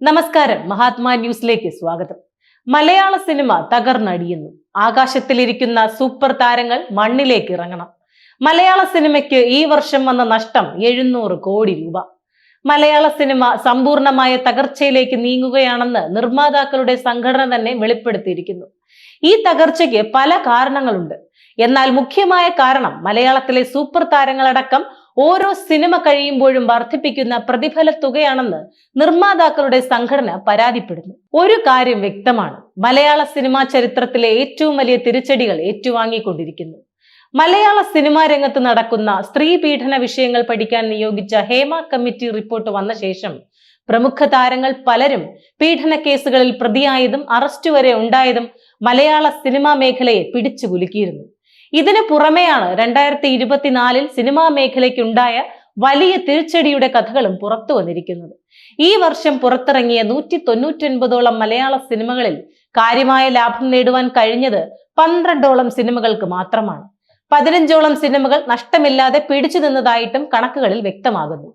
നമസ്കാരം. മഹാത്മാ ന്യൂസിലേക്ക് സ്വാഗതം. മലയാള സിനിമ തകർന്നടിയുന്നു. ആകാശത്തിലിരിക്കുന്ന സൂപ്പർ താരങ്ങൾ മണ്ണിലേക്ക് ഇറങ്ങണം. മലയാള സിനിമയ്ക്ക് ഈ വർഷം വന്ന നഷ്ടം എഴുന്നൂറ് കോടി രൂപ. മലയാള സിനിമ സമ്പൂർണമായ തകർച്ചയിലേക്ക് നീങ്ങുകയാണെന്ന് നിർമ്മാതാക്കളുടെ സംഘടന തന്നെ വെളിപ്പെടുത്തിയിരിക്കുന്നു. ഈ തകർച്ചയ്ക്ക് പല കാരണങ്ങളുണ്ട്. എന്നാൽ മുഖ്യമായ കാരണം മലയാളത്തിലെ സൂപ്പർ താരങ്ങളടക്കം ഓരോ സിനിമ കഴിയുമ്പോഴും വർദ്ധിപ്പിക്കുന്ന പ്രതിഫല തുകയാണെന്ന് നിർമ്മാതാക്കളുടെ സംഘടന പരാതിപ്പെടുന്നു. ഒരു കാര്യം വ്യക്തമാണ്. മലയാള സിനിമാ ചരിത്രത്തിലെ ഏറ്റവും വലിയ തിരിച്ചടികൾ ഏറ്റുവാങ്ങിക്കൊണ്ടിരിക്കുന്നു. മലയാള സിനിമാ രംഗത്ത് നടക്കുന്ന സ്ത്രീ പീഡന വിഷയങ്ങൾ പഠിക്കാൻ നിയോഗിച്ച ഹേമ കമ്മിറ്റി റിപ്പോർട്ട് വന്ന ശേഷം പ്രമുഖ താരങ്ങൾ പലരും പീഡന കേസുകളിൽ പ്രതിയായതും അറസ്റ്റ് വരെ ഉണ്ടായതും മലയാള സിനിമാ മേഖലയെ പിടിച്ചു കുലുക്കിയിരുന്നു ഇതിനു പുറമെയാണ് രണ്ടായിരത്തി ഇരുപത്തിനാലിൽ സിനിമാ മേഖലയ്ക്കുണ്ടായ വലിയ തിരിച്ചടിയുടെ കഥകളും പുറത്തു വന്നിരിക്കുന്നത്. ഈ വർഷം പുറത്തിറങ്ങിയ നൂറ്റി തൊണ്ണൂറ്റൊൻപതോളം മലയാള സിനിമകളിൽ കാര്യമായ ലാഭം നേടുവാൻ കഴിഞ്ഞത് പന്ത്രണ്ടോളം സിനിമകൾക്ക് മാത്രമാണ്. പതിനഞ്ചോളം സിനിമകൾ നഷ്ടമില്ലാതെ പിടിച്ചു നിന്നതായിട്ടും കണക്കുകളിൽ വ്യക്തമാകുന്നു.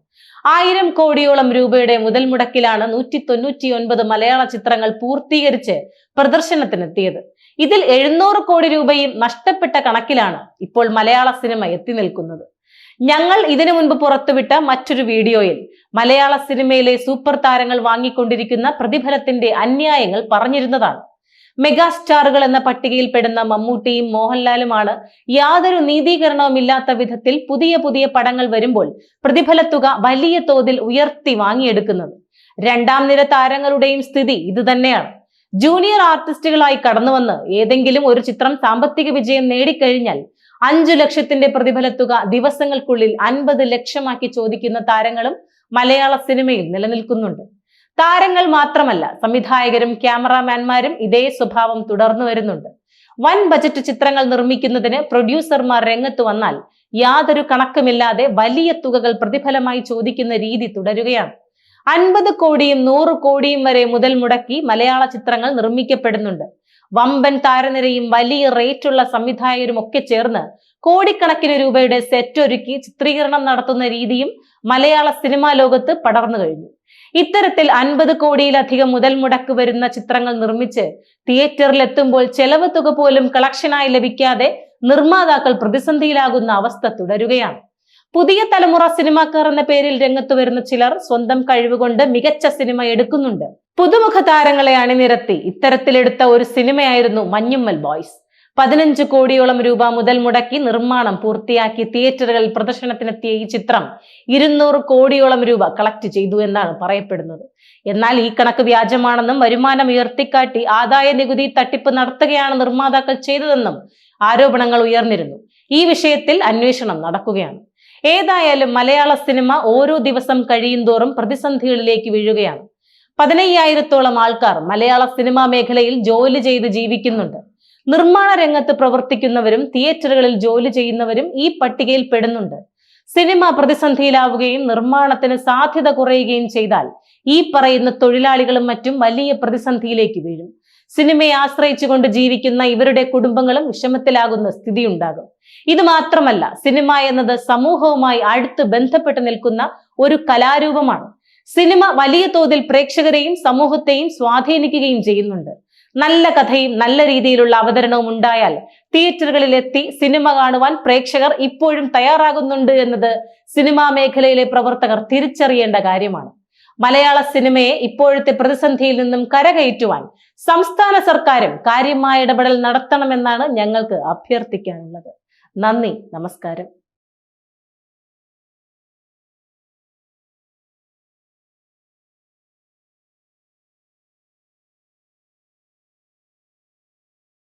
ആയിരം കോടിയോളം രൂപയുടെ മുതൽ മുടക്കിലാണ് നൂറ്റി തൊണ്ണൂറ്റി ഒൻപത് മലയാള ചിത്രങ്ങൾ പൂർത്തീകരിച്ച് പ്രദർശനത്തിനെത്തിയത്. ഇതിൽ എഴുന്നൂറ് കോടി രൂപയും നഷ്ടപ്പെട്ട കണക്കിലാണ് ഇപ്പോൾ മലയാള സിനിമ എത്തി നിൽക്കുന്നത്. ഞങ്ങൾ ഇതിനു മുൻപ് പുറത്തുവിട്ട മറ്റൊരു വീഡിയോയിൽ മലയാള സിനിമയിലെ സൂപ്പർ താരങ്ങൾ വാങ്ങിക്കൊണ്ടിരിക്കുന്ന പ്രതിഫലത്തിന്റെ അന്യായങ്ങൾ പറഞ്ഞിരുന്നതാണ്. മെഗാസ്റ്റാറുകൾ എന്ന പട്ടികയിൽ പെടുന്ന മമ്മൂട്ടിയും മോഹൻലാലുമാണ് യാതൊരു നീതീകരണവും ഇല്ലാത്ത വിധത്തിൽ പുതിയ പുതിയ പടങ്ങൾ വരുമ്പോൾ പ്രതിഫലത്തുക വലിയ തോതിൽ ഉയർത്തി വാങ്ങിയെടുക്കുന്നത്. രണ്ടാം നിര താരങ്ങളുടെയും സ്ഥിതി ഇതുതന്നെയാണ് ജൂനിയർ ആർട്ടിസ്റ്റുകളായി കടന്നുവന്ന് ഏതെങ്കിലും ഒരു ചിത്രം സാമ്പത്തിക വിജയം നേടിക്കഴിഞ്ഞാൽ അഞ്ചു ലക്ഷത്തിന്റെ പ്രതിഫലത്തുക ദിവസങ്ങൾക്കുള്ളിൽ അൻപത് ലക്ഷമാക്കി ചോദിക്കുന്ന താരങ്ങളും മലയാള സിനിമയിൽ നിലനിൽക്കുന്നുണ്ട്. താരങ്ങൾ മാത്രമല്ല സംവിധായകരും ക്യാമറാമാൻമാരും ഇതേ സ്വഭാവം തുടർന്നു വരുന്നുണ്ട്. വൻ ബജറ്റ് ചിത്രങ്ങൾ നിർമ്മിക്കുന്നതിന് പ്രൊഡ്യൂസർമാർ രംഗത്ത് വന്നാൽ യാതൊരു കണക്കുമില്ലാതെ വലിയ തുകകൾ പ്രതിഫലമായി ചോദിക്കുന്ന രീതി തുടരുകയാണ്. അൻപത് കോടിയും നൂറ് കോടിയും വരെ മുതൽ മുടക്കി മലയാള ചിത്രങ്ങൾ നിർമ്മിക്കപ്പെടുന്നുണ്ട്. വമ്പൻ താരനിരയും വലിയ റേറ്റുള്ള സംവിധായകരും ഒക്കെ ചേർന്ന് കോടിക്കണക്കിന് രൂപയുടെ സെറ്റ് ഒരുക്കി ചിത്രീകരണം നടത്തുന്ന രീതിയും മലയാള സിനിമാ ലോകത്ത് പടർന്നു കഴിഞ്ഞു. ഇത്തരത്തിൽ അൻപത് കോടിയിലധികം മുതൽ മുടക്ക് വരുന്ന ചിത്രങ്ങൾ നിർമ്മിച്ച് തിയേറ്ററിൽ എത്തുമ്പോൾ ചെലവ് തുക പോലും കളക്ഷനായി ലഭിക്കാതെ നിർമ്മാതാക്കൾ പ്രതിസന്ധിയിലാകുന്ന അവസ്ഥ തുടരുകയാണ്. പുതിയ തലമുറ സിനിമാക്കാർ എന്ന പേരിൽ രംഗത്ത് വരുന്ന ചിലർ സ്വന്തം കഴിവുകൊണ്ട് മികച്ച സിനിമ എടുക്കുന്നുണ്ട്. പുതുമുഖ താരങ്ങളെ അണിനിരത്തി ഇത്തരത്തിലെടുത്ത ഒരു സിനിമയായിരുന്നു മഞ്ഞുമ്മൽ ബോയ്സ്. പതിനഞ്ച് കോടിയോളം രൂപ മുതൽ മുടക്കി നിർമ്മാണം പൂർത്തിയാക്കി തിയേറ്ററുകളിൽ പ്രദർശനത്തിനെത്തിയ ഈ ചിത്രം ഇരുന്നൂറ് കോടിയോളം രൂപ കളക്ട് ചെയ്തു എന്നാണ് പറയപ്പെടുന്നത്. എന്നാൽ ഈ കണക്ക് വ്യാജമാണെന്നും വരുമാനം ഉയർത്തിക്കാട്ടി ആദായ നികുതി തട്ടിപ്പ് നടത്തുകയാണ് നിർമ്മാതാക്കൾ ചെയ്തതെന്നും ആരോപണങ്ങൾ ഉയർന്നിരുന്നു. ഈ വിഷയത്തിൽ അന്വേഷണം നടക്കുകയാണ്. ഏതായാലും മലയാള സിനിമ ഓരോ ദിവസം കഴിയുന്തോറും പ്രതിസന്ധികളിലേക്ക് വീഴുകയാണ്. പതിനയ്യായിരത്തോളം ആൾക്കാർ മലയാള സിനിമാ മേഖലയിൽ ജോലി ചെയ്ത് ജീവിക്കുന്നുണ്ട്. നിർമ്മാണ രംഗത്ത് പ്രവർത്തിക്കുന്നവരും തിയേറ്ററുകളിൽ ജോലി ചെയ്യുന്നവരും ഈ പട്ടികയിൽ പെടുന്നുണ്ട്. സിനിമ പ്രതിസന്ധിയിലാവുകയും നിർമ്മാണത്തിന് സാധ്യത കുറയുകയും ചെയ്താൽ ഈ പറയുന്ന തൊഴിലാളികളും മറ്റും വലിയ പ്രതിസന്ധിയിലേക്ക് വീഴും. സിനിമയെ ആശ്രയിച്ചുകൊണ്ട് ജീവിക്കുന്ന ഇവരുടെ കുടുംബങ്ങളും വിഷമത്തിലാകുന്ന സ്ഥിതി ഉണ്ടാകും ഇത് മാത്രമല്ല സിനിമ എന്നത് സമൂഹവുമായി അടുത്ത് ബന്ധപ്പെട്ട് നിൽക്കുന്ന ഒരു കലാരൂപമാണ്. സിനിമ വലിയ തോതിൽ പ്രേക്ഷകരെയും സമൂഹത്തെയും സ്വാധീനിക്കുകയും ചെയ്യുന്നുണ്ട്. നല്ല കഥയും നല്ല രീതിയിലുള്ള അവതരണവും ഉണ്ടായാൽ തിയേറ്ററുകളിലെത്തി സിനിമ കാണുവാൻ പ്രേക്ഷകർ ഇപ്പോഴും തയ്യാറാകുന്നുണ്ട് എന്നത് സിനിമാ മേഖലയിലെ പ്രവർത്തകർ തിരിച്ചറിയേണ്ട കാര്യമാണ്. മലയാള സിനിമയെ ഇപ്പോഴത്തെ പ്രതിസന്ധിയിൽ നിന്നും കരകയറ്റുവാൻ സംസ്ഥാന സർക്കാരും കാര്യമായ ഇടപെടൽ നടത്തണമെന്നാണ് ഞങ്ങൾക്ക് അഭ്യർത്ഥിക്കാനുള്ളത്. നന്ദി നമസ്കാരം.